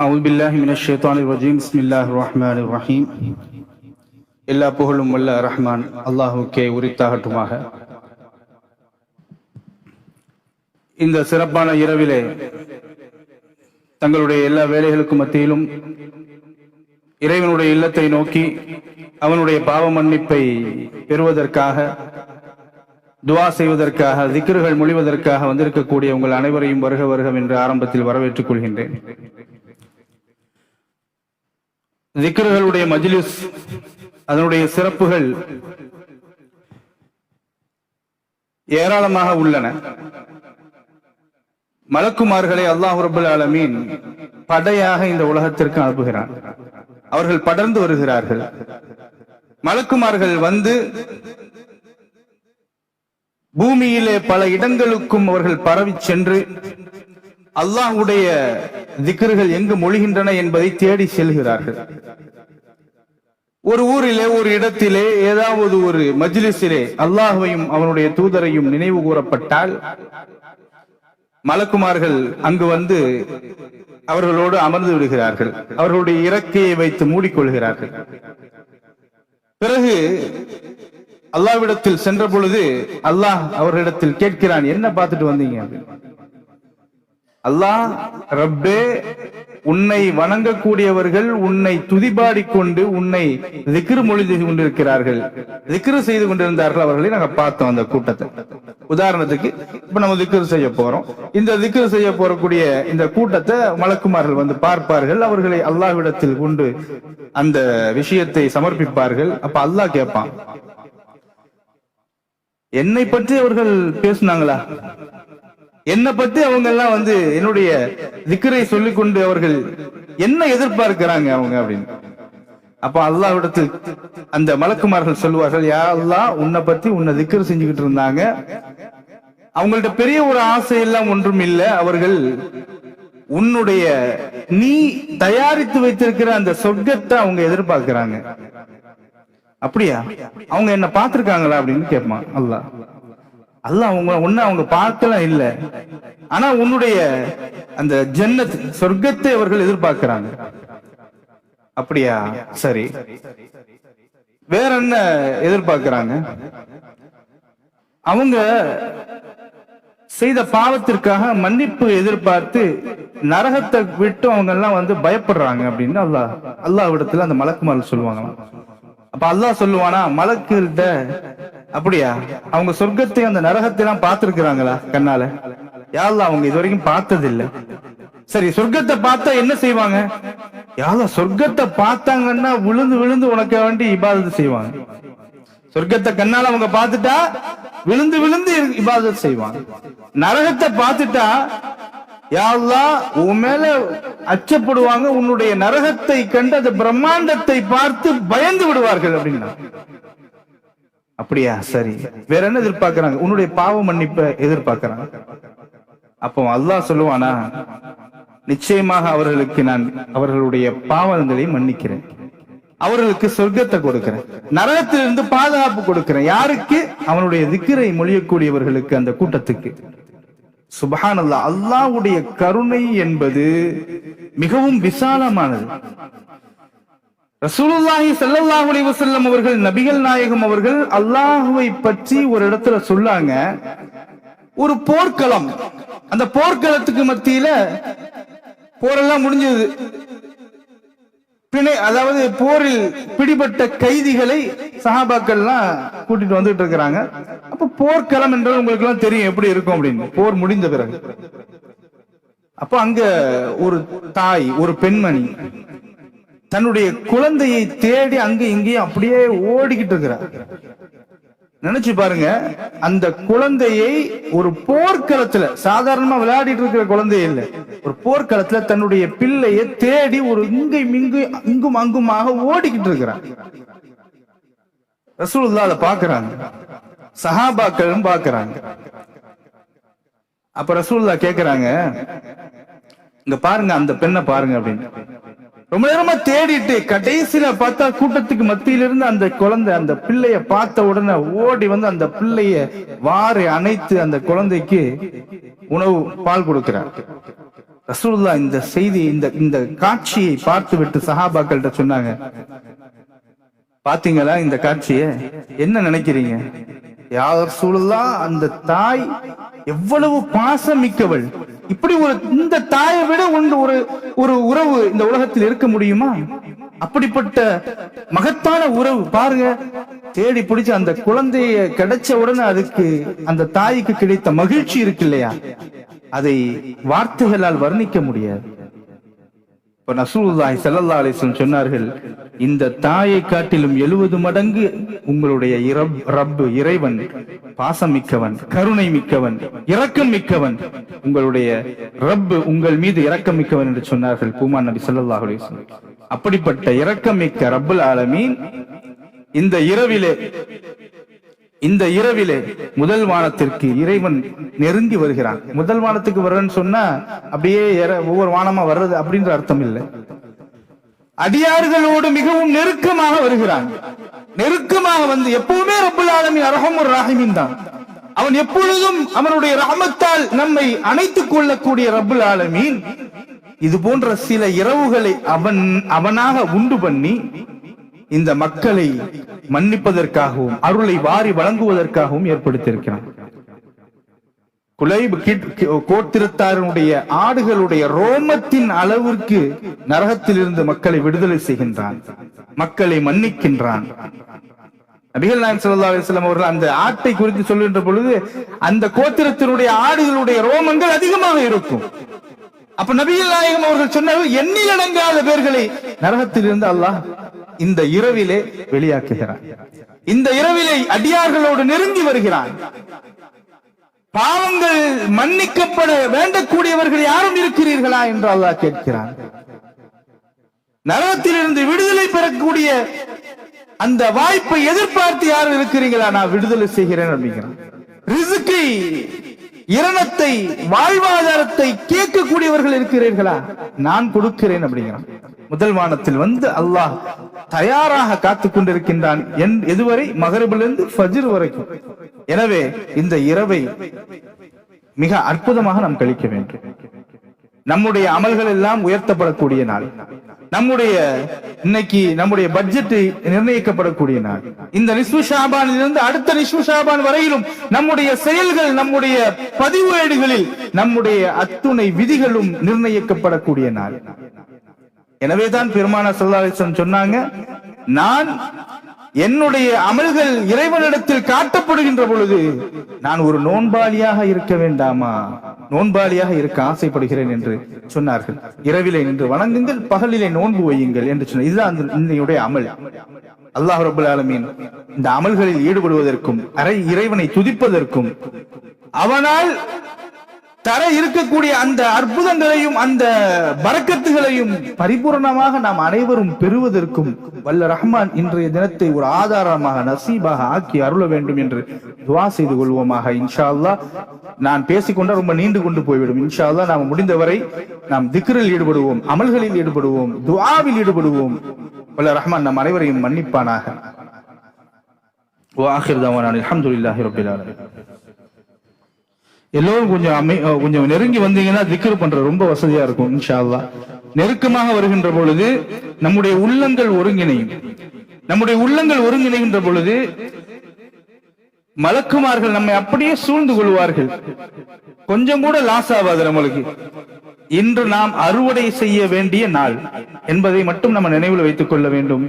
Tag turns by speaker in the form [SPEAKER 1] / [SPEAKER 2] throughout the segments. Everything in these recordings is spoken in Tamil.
[SPEAKER 1] அவுல் பில்லாஹி மினஷ் ஷைத்தானிர் ரஜீம் பிஸ்மில்லாஹிர் ரஹ்மானிர் ரஹீம் எல்லா புகழும் உள்ள ரஹ்மான் அல்லாஹுக்கே உரித்தாகட்டுமாக இந்த சிறப்பான இரவிலே தங்களுடைய எல்லா வேலைகளுக்கும் மத்தியிலும் இறைவனுடைய இல்லத்தை நோக்கி அவனுடைய பாவ மன்னிப்பை பெறுவதற்காக துவா செய்வதற்காக திக்ருகள் மொழிவதற்காக வந்திருக்கக்கூடிய உங்கள் அனைவரையும் வருக வருகம் என்று ஆரம்பத்தில் வரவேற்றுக் கொள்கின்றேன் திக்ருகளுடைய மஜ்லிஸ் அதனுடைய சிறப்புகள் ஏராளமாக உள்ளன. மலக்குமார்களை அல்லாஹ் ரபுல் ஆலமீன் படையாக இந்த உலகத்திற்கு அனுப்புகிறான். அவர்கள் படர்ந்து வருகிறார்கள். மலக்குமார்கள் வந்து பூமியிலே பல இடங்களுக்கும் அவர்கள் பரவி சென்று அல்லாஹுடைய திக்ருகள் எங்கு மொழிகின்றன என்பதை தேடி செல்கிறார்கள். ஒரு ஊரிலே ஒரு இடத்திலே ஏதாவது ஒரு மஜ்லிஸிலே அல்லாஹுவையும் அவனுடைய தூதரையும் நினைவு கூறப்பட்டால் மலக்குமார்கள் அங்கு வந்து அவர்களோடு அமர்ந்து விடுகிறார்கள். அவர்களுடைய இறக்கையை வைத்து மூடிக்கொள்கிறார்கள். பிறகு அல்லாவிடத்தில் சென்ற பொழுது அல்லாஹ் அவர்களிடத்தில் கேட்கிறான் என்ன பார்த்துட்டு வந்தீங்க? அப்படின்னு. அல்லாஹ் ரப்பே உன்னை வணங்கக்கூடியவர்கள் உன்னை துதிபாடிக் கொண்டு உன்னை திக்ரு மொழி கொண்டிருக்கிறார்கள். திக்ரு செய்து கொண்டிருந்தார்கள் அவர்களை நாங்க பார்த்தோம் அந்த கூட்டத்தை. உதாரணத்துக்கு இப்ப நம்ம திக்ரு செய்ய போறோம். இந்த திக்ரு செய்ய போறக்கூடிய இந்த கூட்டத்தை மலக்குமார்கள் வந்து பார்ப்பார்கள். அவர்களை அல்லாஹ்விடத்தில் கொண்டு அந்த விஷயத்தை சமர்ப்பிப்பார்கள். அப்ப அல்லாஹ் கேட்பான் என்னை பற்றி அவர்கள் பேசுனாங்களா? என்னை பத்தி அவங்க எல்லாம் வந்து என்னுடைய திக்கரை சொல்லிக் கொண்டு அவர்கள் என்ன எதிர்பார்க்கிறாங்க அவங்க அப்படின்னு. அப்ப அல்லாஹ்விடத்தில் அந்த மலக்குமார்கள் சொல்லுவார்கள் யா அல்லாஹ் உன்னை பத்தி உன்னை திக்கர் செஞ்சுக்கிட்டு இருந்தாங்க. அவங்கள்ட்ட பெரிய ஒரு ஆசை எல்லாம் ஒன்றும் இல்லை. அவர்கள் உன்னுடைய நீ தயாரித்து வைத்திருக்கிற அந்த சொர்க்கத்தை அவங்க எதிர்பார்க்கிறாங்க. அப்படியா? அவங்க என்ன பார்த்திருக்காங்களா அப்படின்னு கேட்பான் அல்லாஹ். அல்லாஹ் அவங்க ஒன்னு அவங்க பார்க்கலாம் இல்ல. ஆனா உன்னுடைய அந்த ஜன்னத் சொர்க்கத்தை அவர்கள் எதிர்பார்க்கிறாங்க. அப்படியா? சரி. வேற என்ன எதிர்பார்க்கிறாங்க? அவங்க செய்த பாவத்திற்காக மன்னிப்பு எதிர்பார்த்து நரகத்தை விட்டு அவங்க எல்லாம் வந்து பயப்படுறாங்க அப்படின்னு அல்லாஹ் அல்லாஹ் விடத்துல அந்த மலக்குமார்கள் சொல்லுவாங்களாம். அப்ப அல்லாஹ் சொல்லுவானா மலக்குகிட்ட அப்படியா? அவங்க சொர்க்கத்தை அந்த நரகத்தை எல்லாம் பார்த்திருக்கிறாங்களா கண்ணால? யாழ்லா அவங்க இது வரைக்கும் பார்த்தது இல்ல சரி சொர்க்கத்தை பார்த்தா என்ன செய்வாங்க? யாரும் சொர்க்கத்தை பார்த்தாங்கன்னா விழுந்து விழுந்து உனக்கு வேண்டி இபாதத்தை செய்வாங்க. சொர்க்கத்தை கண்ணால அவங்க பார்த்துட்டா விழுந்து விழுந்து இபாதத்தை செய்வாங்க. நரகத்தை பார்த்துட்டா யாழ்லா உன் மேல அச்சப்படுவாங்க உன்னுடைய நரகத்தை கண்டு அந்த பிரம்மாண்டத்தை பார்த்து பயந்து விடுவார்கள் அப்படின்னா. அப்படியா? சரி. வேற என்ன எதிர்பார்க்கறாங்க? உன்னுடைய பாவ மன்னிப்பை எதிர்பார்க்கறாங்க. அப்போ அல்லாஹ் சொல்லுவானா நிச்சயமாக அவர்களுக்கு நான் அவர்களுடைய பாவங்களை மன்னிக்கிறேன். அவர்களுக்கு சொர்க்கத்தை கொடுக்கிறேன். நரகத்திலிருந்து பாதுகாப்பு கொடுக்கிறேன். யாருக்கு? அவனுடைய திக்கிரை மொழியக்கூடியவர்களுக்கு அந்த கூட்டத்துக்கு. சுபஹான் அல்லாஹ் அல்லாஹ்வுடைய கருணை என்பது மிகவும் விசாலமானது. ரசூலுல்லாஹி ஸல்லல்லாஹு அலைஹி வஸல்லம் அவர்கள் நபிகள் நாயகம் அவர்கள் அல்லாஹுவை பற்றி ஒரு இடத்துல சொல்லாங்க. ஒரு போர்க்களம். அந்த போர்க்களத்துக்கு மத்தியில போரெல்லாம் முடிஞ்சது. பிணை அதாவது போரில் பிடிபட்ட கைதிகளை சஹாபாக்கள்லாம் கூட்டிட்டு வந்துட்டு இருக்கிறாங்க. அப்ப போர்க்களம் என்றது உங்களுக்கு எல்லாம் தெரியும் எப்படி இருக்கும் அப்படின்னு. போர் முடிந்த பிறகு. அப்ப அங்க ஒரு தாய் ஒரு பெண்மணி தன்னுடைய குழந்தையை தேடி அங்க இங்கேயும் அப்படியே ஓடிக்கிட்டு இருக்கிறார். நினைச்சு பாருங்க அந்த குழந்தையை ஒரு போர்க்களத்துல சாதாரணமா விளையாடிட்டு இருக்கிற குழந்தை இல்ல. ஒரு போர்க்களத்துல தன்னுடைய பிள்ளையை தேடி ஒரு இங்கை மிங்கு இங்கும் அங்குமாக ஓடிக்கிட்டு இருக்கிறான் ரசூல்லா அதை பாக்குறாங்க சஹாபாக்களும் பாக்குறாங்க அப்ப ரசூல்லா கேக்குறாங்க இங்க பாருங்க அந்த பெண்ணை பாருங்க அப்படின்னு. ரொம்ப நேரமா தேடிட்டு கடைசியில பார்த்தா கூட்டத்துக்கு மத்தியில இருந்து அந்த குழந்தை அந்த பிள்ளைய பார்த்த உடனே ஓடி வந்து அந்த பிள்ளைய வாரி அணைத்து அந்த குழந்தைக்கு உணவு பால் கொடுக்கிறார். ரசூல்லா இந்த செய்தி இந்த இந்த காட்சியை பார்த்து விட்டு சஹாபாக்கள்கிட்ட சொன்னாங்க பாத்தீங்களா இந்த காட்சிய? என்ன நினைக்கிறீங்க? யார் ரசூலுல்லாஹ் அந்த தாய் எவ்வளவு பாசம் மிக்கவள் இப்படி ஒரு இந்த தாயை விட ஒன்று ஒரு ஒரு உறவு இந்த உலகத்தில் இருக்க முடியுமா? அப்படிப்பட்ட மகத்தான உறவு பாருங்க. தேடி பிடிச்சு அந்த குழந்தைய கிடைச்ச உடனே அதுக்கு அந்த தாய்க்கு கிடைத்த மகிழ்ச்சி இருக்கு இல்லையா? அதை வார்த்தைகளால் வர்ணிக்க முடியாது. இப்ப ஸல்லல்லாஹு அலைஹி சொன்னார்கள் இந்த தாயை காட்டிலும் எழுபது மடங்கு உங்களுடைய ரப்பு இறைவன் பாசம் மிக்கவன் கருணை மிக்கவன் இரக்கம் மிக்கவன் உங்களுடைய ரப்பு உங்கள் மீது இரக்கம் மிக்கவன் என்று சொன்னார்கள் பூமான் நபி ஸல்லல்லாஹு அலைஹி வஸல்லம். அப்படிப்பட்ட இரக்கம் மிக்க ரப்புல் ஆலமீன் இந்த இரவிலே இந்த இரவிலே முதல் வானத்திற்கு இறைவன் நெருங்கி வருகிறான். முதல் வானத்துக்கு வர்றேன்னு சொன்னா அப்படியே ஒவ்வொரு வானமா வர்றது அப்படின்ற அர்த்தம் இல்லை. அடியார்களோடு மிகவும் நெருக்கமாக வருகிறான். நெருக்கமாக வந்து எப்பவுமே ரபுல் ஆலமீன் அரஹமுர் ராஹிமின் தான். அவன் எப்பொழுதும் அவனுடைய ரஹமத்தால் நம்மை அணைத்துக் கொள்ளக்கூடிய ரபுல் ஆலமீன். இது போன்ற சில இரவுகளை அவன் அவனாக உண்டு பண்ணி இந்த மக்களை மன்னிப்பதற்காகவும் அருளை வாரி வழங்குவதற்காகவும் ஏற்படுத்தியிருக்கிறான் குலைப் கோத்திரத்தாரனுடைய ஆடுகளுடைய ரோமத்தின் அளவிற்கு நரகத்திலிருந்து மக்களை விடுதலை செய்கின்றான் மக்களை மன்னிக்கின்றான். நபிகள் நாயகம் சல்லா அலிஸ்லாம் அவர்கள் அந்த ஆட்டை குறித்து சொல்லுகின்ற பொழுது அந்த கோத்திரத்தினுடைய ஆடுகளுடைய ரோமங்கள் அதிகமாக இருக்கும். அப்ப நபிகள் நாயகம் அவர்கள் சொன்னார்கள் எண்ணிலடங்காத பேர்களை நரகத்தில் இருந்து அல்லாஹ் இந்த இரவிலே வெளியாக்குகிறான். இந்த இரவிலே அடியார்களோடு நெருங்கி வருகிறான். பாவங்கள் மன்னிக்கப்பட வேண்டக்கூடியவர்கள் யாரும் இருக்கிறீர்களா என்று அல்லாஹ் கேட்கிறான். நரகத்திலிருந்து விடுதலை பெறக்கூடிய அந்த வாய்ப்பை எதிர்பார்த்து யாரும் இருக்கிறீங்களா நான் விடுதலை செய்கிறேன் அப்படிங்கிறான். ரிசுக்கை இரணத்தை வாழ்வாதாரத்தை கேட்கக்கூடியவர்கள் இருக்கிறீர்களா? நான் கொடுக்கிறேன் அப்படிங்கிறான். முதல் வானத்தில் வந்து அல்லாஹ் தயாராக காத்துக் கொண்டிருக்கின்றான் என்- எதுவரை? மகரிபிலிருந்து ஃபஜ்ர் வரைக்கும். எனவே இந்த இரவை மிக அற்புதமாக நாம் கழிக்க வேண்டும். நம்முடைய அமல்கள் எல்லாம் உயர்த்தப்படக்கூடிய நாள். நம்முடைய இன்னைக்கு நம்முடைய பட்ஜெட் நிர்ணயிக்கப்படக்கூடிய நாள். இந்த நிஸ்பு ஷாபானிலிருந்து அடுத்த நிஸ்பு ஷாபான் வரையிலும் நம்முடைய செயல்கள் நம்முடைய பதிவேடுகளில் நம்முடைய அத்துணை விதிகளும் நிர்ணயிக்கப்படக்கூடிய நாள். எனவேதான் பெருமான சொல்லாசன் சொன்னாங்க நான் என்னுடைய அமல்கள் இறைவனிடத்தில் காட்டப்படுகின்ற பொழுது நான் ஒரு நோன்பாளியாக இருக்க வேண்டாமா? நோன்பாளியாக இருக்க ஆசைப்படுகிறேன் என்று சொன்னார்கள். இரவிலே நின்று வணங்குங்கள் பகலிலே நோன்பு வையுங்கள் என்று சொன்னார். இதுதான் அந்த இன்னையுடைய அமல். அல்லாஹ் ரபுல் ஆலமீன் இந்த அமல்களில் ஈடுபடுவதற்கும் அரை இறைவனை துதிப்பதற்கும் அவனால் தர இருக்கக்கூடிய அந்த அற்புதங்களையும் அந்த பறக்கத்துகளையும் பரிபூர்ணமாக நாம் அனைவரும் பெறுவதற்கும் வல்ல ரஹ்மான் இன்றைய தினத்தை ஒரு ஆதாரமாக நசீபாக ஆக்கி அருள வேண்டும் என்று துவா செய்து கொள்வோமாக இன்ஷா அல்லா நான் பேசிக்கொண்டா ரொம்ப நீண்டு கொண்டு போய்விடும். இன்ஷா அல்லா நாம் முடிந்தவரை நாம் திக்ரில் ஈடுபடுவோம் அமல்களில் ஈடுபடுவோம் துவாவில் ஈடுபடுவோம். வல்ல ரஹ்மான் நம் அனைவரையும் மன்னிப்பானாக. வாஹிர் தவானான் அல்ஹம்துலில்லாஹி ரப்பில் எல்லோரும் கொஞ்சம் அமை கொஞ்சம் நெருங்கி வந்தீங்கன்னா திக்ரு பண்ற ரொம்ப வசதியா இருக்கும் இன்ஷா அல்லா நெருக்கமாக வருகின்ற பொழுது நம்முடைய உள்ளங்கள் ஒருங்கிணையும். நம்முடைய உள்ளங்கள் ஒருங்கிணைகின்ற பொழுது மலக்குமார்கள் நம்மை அப்படியே சூழ்ந்து கொள்வார்கள். கொஞ்சம் கூட லாஸ் ஆகாது நம்மளுக்கு. இன்று நாம் அறுவடை செய்ய வேண்டிய நாள் என்பதை மட்டும் நம்ம நினைவில் வைத்துக் கொள்ள வேண்டும்.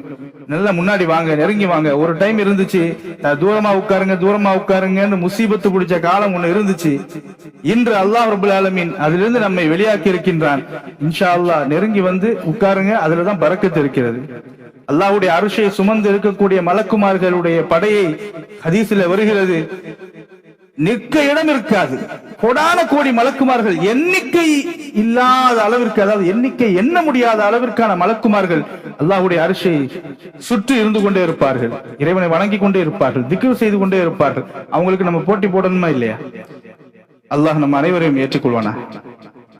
[SPEAKER 1] நல்லா முன்னாடி வாங்க நெருங்கி வாங்க. ஒரு டைம் இருந்துச்சு. தூரமா உட்காருங்க தூரமா உட்காருங்கன்னு முசீபத்து பிடிச்ச காலம் ஒண்ணு இருந்துச்சு. இன்று அல்லாஹ் ரபுல் ஆலமீன் அதிலிருந்து நம்மை வெளியாக்கி இருக்கின்றான். இன்ஷா அல்லாஹ் நெருங்கி வந்து உட்காருங்க அதுலதான் பறக்கத்து இருக்கிறது. அல்லாஹ்வுடைய அரிசை சுமந்து இருக்கக்கூடிய மலக்குமார்களுடைய படையை ஹதீசில வருகிறது. நிற்க இடம் இருக்காது. கொடான கோடி மலக்குமார்கள் எண்ணிக்கை இல்லாத அளவிற்கு அதாவது எண்ணிக்கை எண்ண முடியாத அளவிற்கான மலக்குமார்கள் அல்லாஹுடைய அரிசை சுற்றி இருந்து கொண்டே இருப்பார்கள் இறைவனை வணங்கி கொண்டே இருப்பார்கள் திக்கு செய்து கொண்டே இருப்பார்கள். அவங்களுக்கு நம்ம போட்டி போடணுமா இல்லையா? அல்லாஹ் நம்ம அனைவரையும் ஏற்றுக்கொள்வானா?